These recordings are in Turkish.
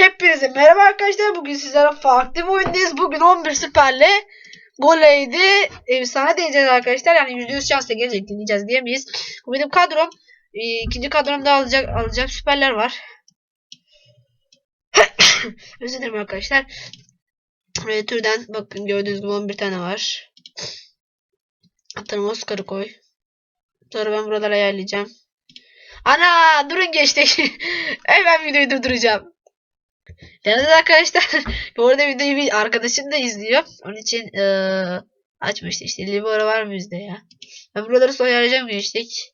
Hepinize merhaba arkadaşlar. Bugün sizlere farklı bir oyundayız. Bugün 11 süperle goleydi. Efsane diyeceğiz arkadaşlar. Yani %100 şansla gelecek dinleyeceğiz diyemeyiz. Bu benim kadrom. Ee, ikinci kadromda alacak alacak süperler var. Özür dilerim arkadaşlar. Ee, türden bakın gördüğünüz gibi 11 tane var. Atarım Oscar'ı koy. Sonra ben buraları ayarlayacağım. Ana durun geçtik. Hemen videoyu durduracağım. Yalnız arkadaşlar bu arada videoyu bir arkadaşım da izliyor. Onun için eee açmıştı işte. Libora var mı bizde ya? Ben buraları sonra arayacağım geçtik.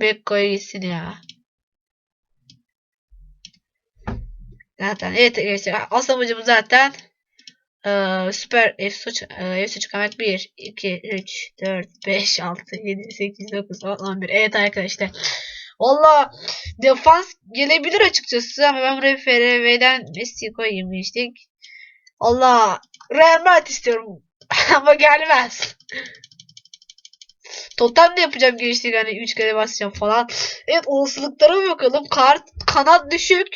Bekko'ya gitsin ya. Zaten evet arkadaşlar asıl amacımız zaten eee süper EFSO, EFSO çıkarmak 1, 2, 3, 4, 5, 6, 7, 8, 9, 10, 11. Evet arkadaşlar. Valla defans gelebilir açıkçası ama ben buraya FRV'den Messi koyayım işte. Allah Real Madrid istiyorum ama gelmez. Totem de yapacağım gençlik hani 3 kere basacağım falan. Evet olasılıklara bakalım. Kart, kanat düşük.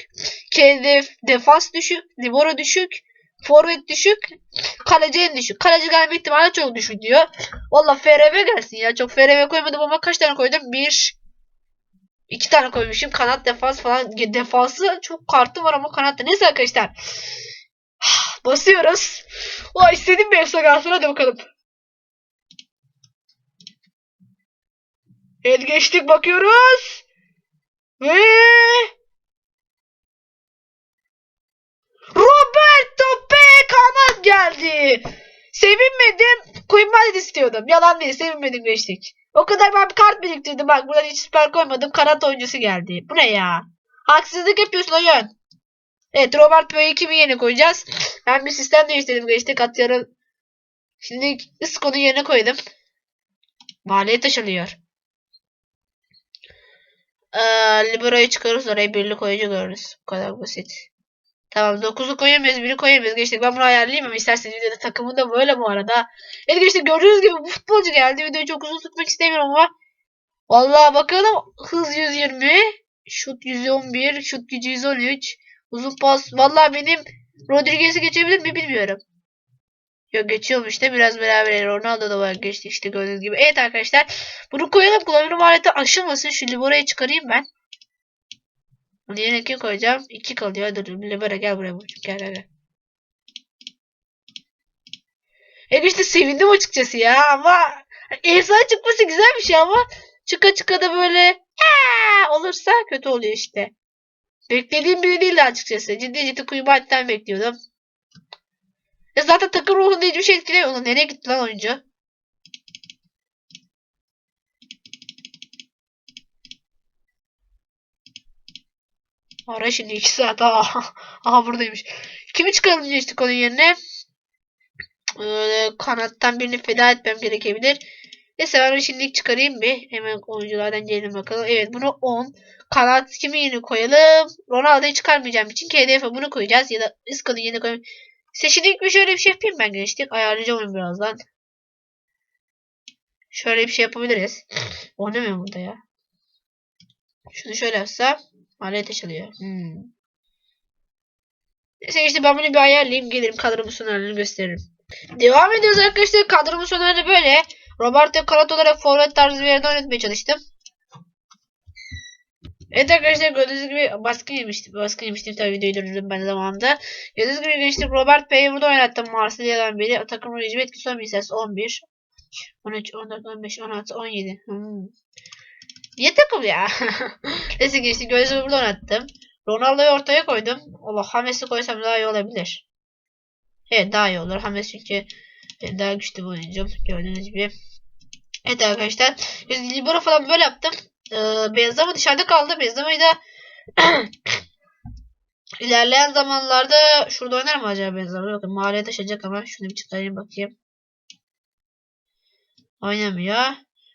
Kendi defans düşük. Libero düşük. Forvet düşük. Kaleci en düşük. Kaleci gelme ihtimali çok düşük diyor. Valla FRV gelsin ya. Çok FRV koymadım ama kaç tane koydum? 1 İki tane koymuşum. Kanat defans falan. Defansı çok kartı var ama kanatta. Neyse arkadaşlar. Basıyoruz. O istediğim bir efsane kalsın. Hadi bakalım. El geçtik bakıyoruz. Ve Roberto P kanat geldi. Sevinmedim. Queen Madrid istiyordum. Yalan değil. Sevinmedim geçtik. O kadar ben bir kart biriktirdim. Bak buradan hiç süper koymadım. Kanat oyuncusu geldi. Bu ne ya? Haksızlık yapıyorsun oyun. Evet Robert Pöy'ü kimi yerine koyacağız? Ben bir sistem değiştirdim. Geçtik atıyorum. Şimdi Isco'nun yerine koydum. Maliyet taşınıyor. Ee, Libero'yu çıkarırız oraya birlik oyuncu görürüz. Bu kadar basit. Tamam 9'u koyamayız, 1'i koyamayız. Geçtik ben bunu ayarlayayım ama isterseniz videoda takımı da böyle bu arada. Evet geçtik gördüğünüz gibi bu futbolcu geldi. Videoyu çok uzun tutmak istemiyorum ama. Vallahi bakalım hız 120, şut 111, şut gücü 113, uzun pas. Vallahi benim Rodriguez'i geçebilir mi bilmiyorum. Yok geçiyormuş da biraz beraber Ronaldo da var geçti işte gördüğünüz gibi. Evet arkadaşlar bunu koyalım kullanım aleti aşılmasın. Şu Libero'yu çıkarayım ben. Yerine kim koyacağım? 2 kalıyor. Dur Libera gel buraya buçuk. Gel gel. Evet işte sevindim açıkçası ya ama efsane çıkması güzel bir şey ama çıka çıka da böyle "Aa!" olursa kötü oluyor işte. Beklediğim biri değildi açıkçası. Ciddi ciddi Kuyubat'tan bekliyordum. Ya zaten takım ruhunda hiçbir şey etkilemiyor. Nereye gitti lan oyuncu? Ara şimdi 2 saat. Aha, aha buradaymış. Kimi çıkaralım işte onun yerine? Ee, kanattan birini feda etmem gerekebilir. Neyse ben şimdilik çıkarayım bir. Hemen oyunculardan gelin bakalım. Evet bunu 10. Kanat kimi yeni koyalım? Ronaldo'yu çıkarmayacağım için KDF'e bunu koyacağız. Ya da Isco'nun yerine koyalım. Şimdilik bir şöyle bir şey yapayım ben gençlik. Ayarlayacağım onu birazdan. Şöyle bir şey yapabiliriz. Oynamıyor burada ya. Şunu şöyle yapsam. Maliyet açılıyor. Hmm. Neyse işte ben bunu bir ayarlayayım. Gelirim kadromun sonlarını gösteririm. Devam ediyoruz arkadaşlar. Kadromun sonları böyle. Roberto kanat olarak forvet tarzı bir yerde oynatmaya çalıştım. Evet arkadaşlar gördüğünüz gibi baskın yemiştim. Baskın yemiştim tabii videoyu durdurdum ben zamanında. Gördüğünüz gibi gençlik Robert P'yi burada oynattım Marsilya'dan beri. O takım rejimi etkisi son bir ses 11. 13, 14, 15, 16, 17. Hmm. Niye takım ya? Neyse gördüğünüz gibi burada oynattım. Ronaldo'yu ortaya koydum. Allah Hames'i koysam daha iyi olabilir. Evet daha iyi olur. Hames çünkü daha güçlü bir oyuncum. Gördüğünüz gibi. Evet arkadaşlar. Libero falan böyle yaptım. Ee, Benzema dışarıda kaldı. Benzema'yı da ilerleyen zamanlarda şurada oynar mı acaba Benzema? Yok mahalleye taşıyacak ama şunu bir çıkarayım bakayım. Oynamıyor.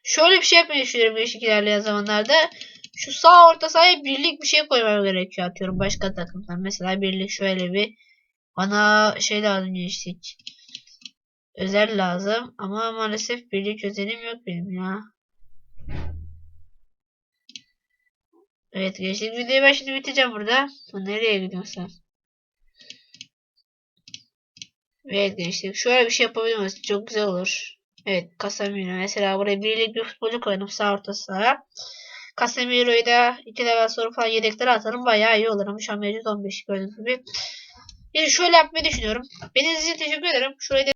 Şöyle bir şey yapmayı düşünüyorum değişik ilerleyen zamanlarda. Şu sağ orta sahaya birlik bir şey koymam gerekiyor atıyorum başka takımdan. Mesela birlik şöyle bir bana şey lazım geçtik. Özel lazım ama maalesef birlik özelim yok benim ya. Evet gençlik videoyu ben şimdi bitireceğim burada. Bu nereye gidiyorsun? Evet gençlik şöyle bir şey yapabilir miyiz? Çok güzel olur. Evet Casemiro mesela buraya birlik bir futbolcu koydum sağ orta saha. Casemiro'yu da 2 level sonra falan yedeklere atarım bayağı iyi olur ama şu an mevcut 15 gördüğünüz gibi. Yani şöyle yapmayı düşünüyorum. Beni izlediğiniz için teşekkür ederim. Şurayı da